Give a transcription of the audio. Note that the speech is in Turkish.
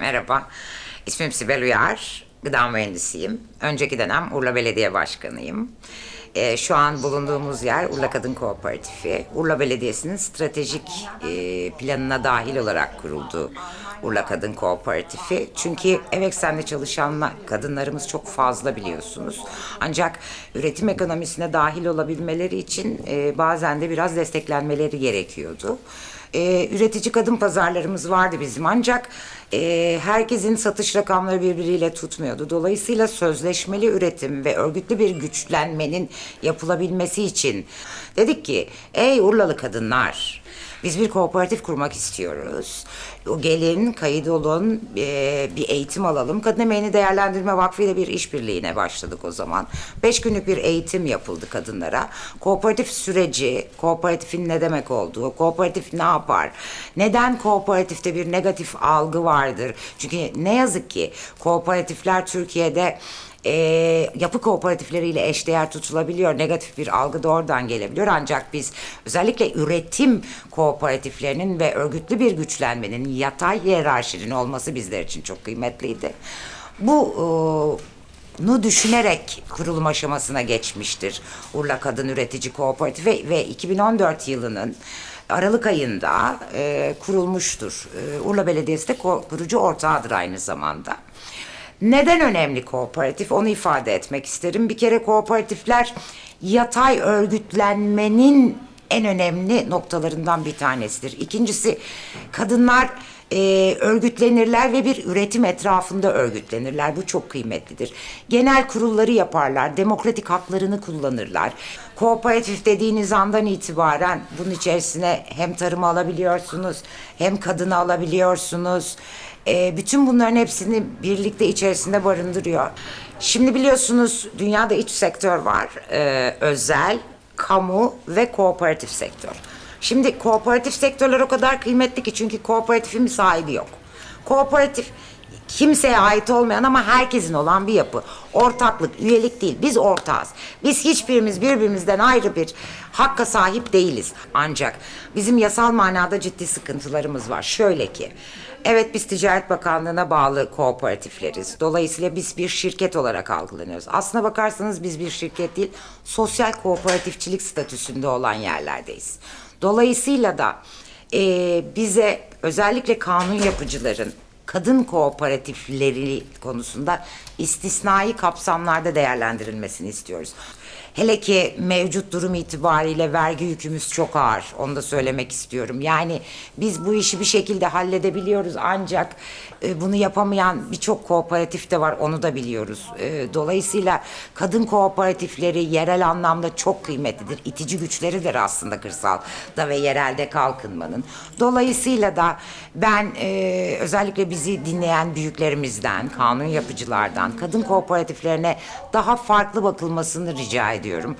Merhaba, ismim Sibel Uyar, gıda mühendisiyim. Önceki dönem Urla Belediye Başkanıyım. Ee, şu an bulunduğumuz yer Urla Kadın Kooperatifi. Urla Belediyesi'nin stratejik e, planına dahil olarak kuruldu Urla Kadın Kooperatifi. Çünkü ev eksenli çalışan kadınlarımız çok fazla biliyorsunuz. Ancak üretim ekonomisine dahil olabilmeleri için e, bazen de biraz desteklenmeleri gerekiyordu. Ee, üretici kadın pazarlarımız vardı bizim ancak e, herkesin satış rakamları birbiriyle tutmuyordu. Dolayısıyla sözleşmeli üretim ve örgütlü bir güçlenmenin yapılabilmesi için dedik ki ey Urlalı kadınlar biz bir kooperatif kurmak istiyoruz. O gelin, kayıt olun, e, bir eğitim alalım. Kadın Emeğini Değerlendirme Vakfı ile bir işbirliğine başladık o zaman. Beş günlük bir eğitim yapıldı kadınlara. Kooperatif süreci, kooperatifin ne demek olduğu, kooperatif ne yapar, neden kooperatifte bir negatif algı vardır. Çünkü ne yazık ki kooperatifler Türkiye'de e, yapı kooperatifleriyle eşdeğer tutulabiliyor. Negatif bir algı da oradan gelebiliyor. Ancak biz özellikle üretim kooperatiflerinin ve örgütlü bir güçlenmenin yatay hiyerarşinin olması bizler için çok kıymetliydi. Bu e, nu düşünerek kurulum aşamasına geçmiştir Urla Kadın Üretici Kooperatifi ve, ve 2014 yılının Aralık ayında e, kurulmuştur. E, Urla Belediyesi de kurucu ortağıdır aynı zamanda. Neden önemli kooperatif onu ifade etmek isterim. Bir kere kooperatifler yatay örgütlenmenin en önemli noktalarından bir tanesidir. İkincisi kadınlar e, örgütlenirler ve bir üretim etrafında örgütlenirler. Bu çok kıymetlidir. Genel kurulları yaparlar, demokratik haklarını kullanırlar. Kooperatif dediğiniz andan itibaren bunun içerisine hem tarımı alabiliyorsunuz, hem kadını alabiliyorsunuz. E, bütün bunların hepsini birlikte içerisinde barındırıyor. Şimdi biliyorsunuz dünyada iç sektör var, e, özel, kamu ve kooperatif sektör. Şimdi kooperatif sektörler o kadar kıymetli ki çünkü kooperatifin bir sahibi yok. Kooperatif kimseye ait olmayan ama herkesin olan bir yapı. Ortaklık, üyelik değil. Biz ortağız. Biz hiçbirimiz birbirimizden ayrı bir hakka sahip değiliz. Ancak bizim yasal manada ciddi sıkıntılarımız var. Şöyle ki, evet biz Ticaret Bakanlığı'na bağlı kooperatifleriz. Dolayısıyla biz bir şirket olarak algılanıyoruz. Aslına bakarsanız biz bir şirket değil, sosyal kooperatifçilik statüsünde olan yerlerdeyiz. Dolayısıyla da e, bize özellikle kanun yapıcıların kadın kooperatifleri konusunda istisnai kapsamlarda değerlendirilmesini istiyoruz. Hele ki mevcut durum itibariyle vergi yükümüz çok ağır. Onu da söylemek istiyorum. Yani biz bu işi bir şekilde halledebiliyoruz ancak e, bunu yapamayan birçok kooperatif de var. Onu da biliyoruz. E, dolayısıyla kadın kooperatifleri yerel anlamda çok kıymetlidir. İtici güçleridir aslında kırsalda ve yerelde kalkınmanın. Dolayısıyla da ben e, özellikle bizi dinleyen büyüklerimizden, kanun yapıcılardan kadın kooperatiflerine daha farklı bakılmasını rica ediyorum.